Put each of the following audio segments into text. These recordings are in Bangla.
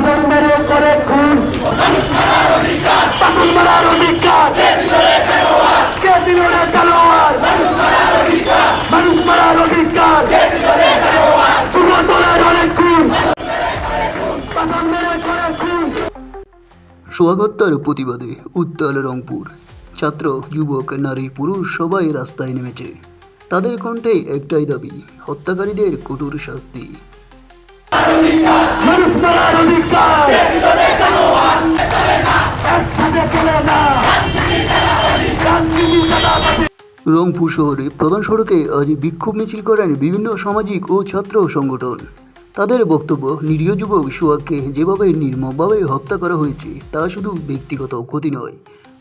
পাথর মেরে করে খুন। পাথর মারার অধিকার। কে দিল রে খেলোয়াড় মানুষ মারার অধিকার। যুব দলের অনেক খুন। পাথর মেরে করে খুন। সোহাগত্তার প্রতিবাদে উত্তাল রংপুর। ছাত্র যুবক নারী পুরুষ সবাই রাস্তায় নেমেছে। তাদের কণ্ঠে একটাই দাবি হত্যাকারীদের কঠোর শাস্তি। রংপুর শহরে প্রধান সড়কে আজ বিক্ষোভ মিছিল করেন বিভিন্ন সামাজিক ও ছাত্র সংগঠন। তাদের বক্তব্য, নিরীহ যুবক সোহাগকে যেভাবে নির্মমভাবে হত্যা করা হয়েছে, তা শুধু ব্যক্তিগত ক্ষতি নয়,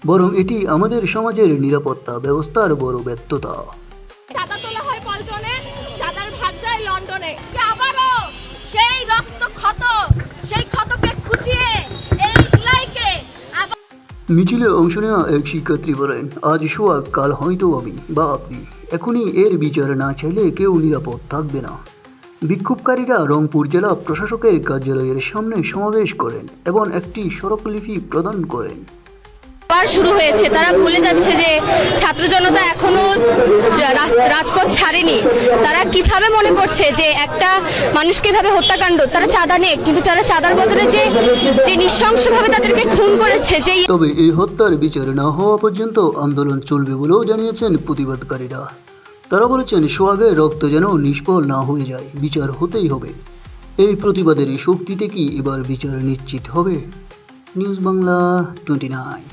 বরং এটি আমাদের সমাজের নিরাপত্তা ব্যবস্থার বড় ব্যর্থতা। মিছিলে অংশ নেওয়া এক শিক্ষার্থী বলেন, আজ সোয়াগ কাল হয়তো আমি বা আপনি। এখনই এর বিচার না চাইলে কেউ নিরাপদ থাকবে না। বিক্ষোভকারীরা রংপুর জেলা প্রশাসকের কার্যালয়ের সামনে সমাবেশ করেন এবং একটি সড়কলিপি প্রদান করেন। আবার শুরু হয়েছে। তারা ভুলে যাচ্ছে যে ছাত্র জনতা এখনও রাজপথ ছাড়েনি। তারা কীভাবে মনে করছে যে একটা মানুষকে এভাবে হত্যাকাণ্ড, তারা চাঁদা নেই কিন্তু তারা চাঁদার বদলে যে যে নৃশংসভাবে তাদেরকে খুন করেছে, যে তবে এই হত্যার বিচার না হওয়া পর্যন্ত আন্দোলন চলবে বলেও জানিয়েছেন প্রতিবাদকারীরা। তারা বলেছেন সোহাগের রক্ত যেন নিষ্ফল না হয়ে যায়। বিচার হতেই হবে। এই প্রতিবাদের শক্তিতে কি এবার বিচার নিশ্চিত হবে? News Bangla twenty nine.